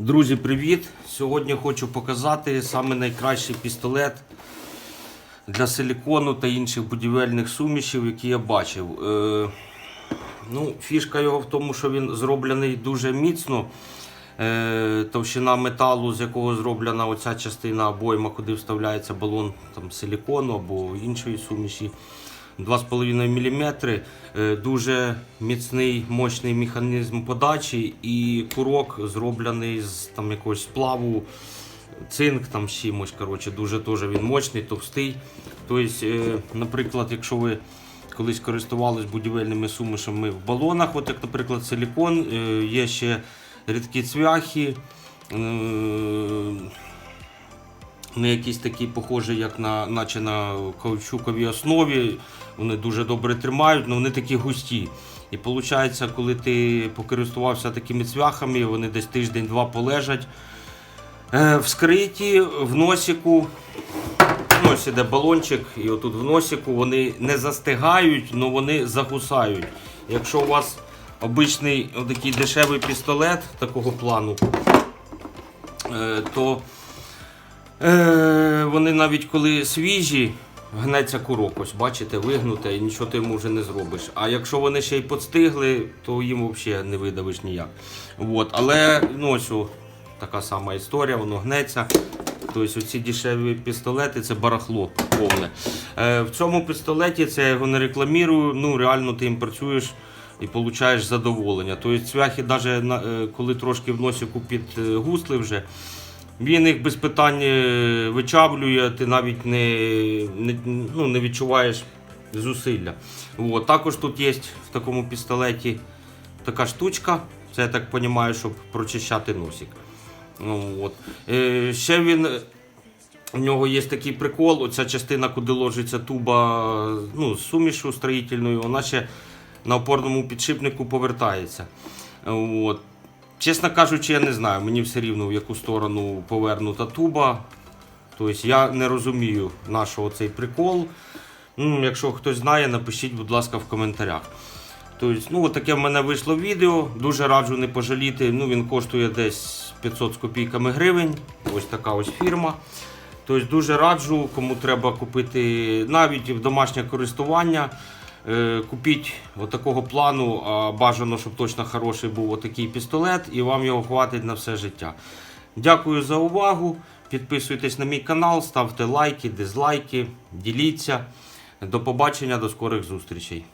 Друзі, привіт! Сьогодні хочу показати саме найкращий пістолет для силікону та інших будівельних сумішів, які я бачив. Е, ну, фішка його в тому, що він зроблений дуже міцно. Е, товщина металу, з якого зроблена оця частина обойма, куди вставляється балон там, силікону або іншої суміші. 2,5 мм. Е, Дуже міцний, мощний механізм подачі і курок зроблений з там, якогось сплаву, цинк там чимось. Коротше, дуже теж він мощний, товстий. Тобто, е, наприклад, якщо ви колись користувались будівельними сумішами в балонах, от як, наприклад, силікон, е, є ще рідкі цвяхи. Не якісь такі похожі, як на, наче на каучуковій основі. Вони дуже добре тримають, але вони такі густі. І виходить, коли ти покористувався такими цвяхами, вони десь тиждень-два полежать е, вскриті в носіку. Ну, ось іде балончик, і отут в носіку вони не застигають, але вони загусають. Якщо у вас обичний такий дешевий пістолет такого плану, е, то Е, вони навіть коли свіжі, гнеться курок, ось бачите, вигнуте і нічого ти йому вже не зробиш. А якщо вони ще й подстигли, то їм взагалі не видавиш ніяк. От. Але ну, ось така сама історія, воно гнеться. Тобто оці дешеві пістолети це барахло повне. Е, в цьому пістолеті це я його не рекламірую, ну реально ти їм працюєш і отримуєш задоволення. Тобто цвяхи, навіть коли трошки в носіку підгусли вже, він їх без питань е, вичавлює, ти навіть не, не, ну, не відчуваєш зусилля. От. Також тут є в такому пістолеті така штучка, це я так розумію, щоб прочищати носик. Ну, от. Е, ще він. У нього є такий прикол, оця частина, куди ложиться туба ну, з сумішу строїтельною, вона ще на опорному підшипнику повертається. От. Чесно кажучи, я не знаю, мені все рівно в яку сторону повернута туба. Тобто я не розумію нашого цей прикол. Ну, якщо хтось знає, напишіть, будь ласка, в коментарях. Тобто, ну, таке в мене вийшло відео. Дуже раджу не пожаліти. Ну, він коштує десь 500 з копійками гривень. Ось така ось фірма. Тобто дуже раджу, кому треба купити навіть в домашнє користування. Е, Купіть отакого плану, а бажано, щоб точно хороший був отакий пістолет, і вам його хватить на все життя. Дякую за увагу. Підписуйтесь на мій канал, ставте лайки, дизлайки, діліться. До побачення, до скорих зустрічей.